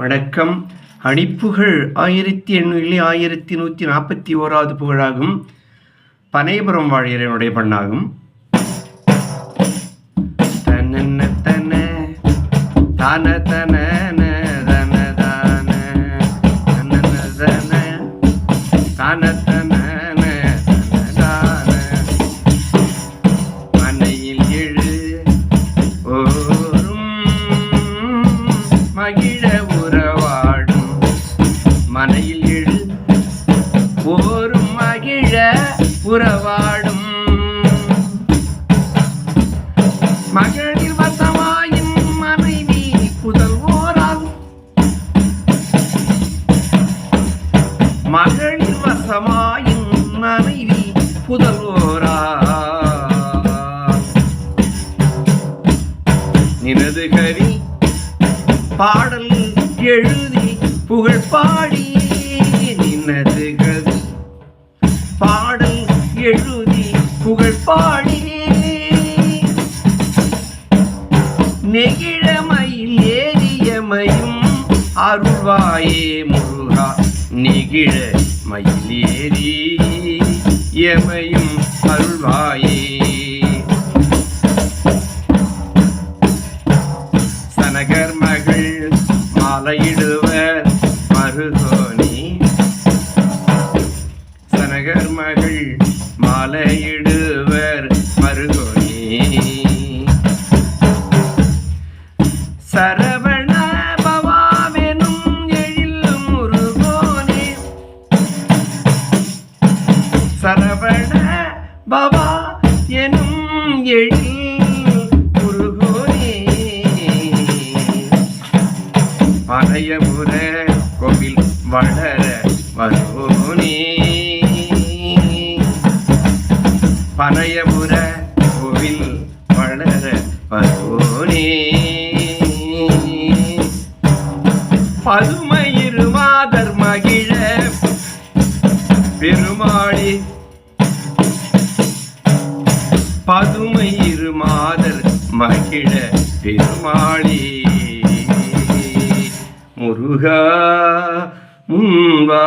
வணக்கம். அணிப்புகழ் ஆயிரத்தி எண்ணூறிலே ஆயிரத்தி நூற்றி நாற்பத்தி ஓராவது புகழாகும். பனைபுரம் வாழியரனுடைய பண்ணாகும் தன தன தன தன மனையில் எழு மகிழ உறவாடும். மகளிர் வசமாயின் மனைவி புதல்வோரால். மகளிர் வசமாயின் மனைவி புதல்வோரா நினது கவி பாடல் எழுதி புகழ் பாடி நெகிழமையில் ஏறியமையும் அருள்வாயே முருகா. நெகிழ மயில் ஏறி எமையும் அருள்வாயே. சனகர் மகள் மாலையிடுவர் மருகோனி. சனகர் மகள் மாலையிடு சரவண பவாவெனும் எழில் முருகோனே. சரவண பவா எனும் எழில் முருகோனே. பழையமுற கோவில் வளர வருவோனே பனையபுர கோவில் வளர வருவோனே பதுமை இரு மாதர் மகிழ பெருமாளி. முருகா முன்வா.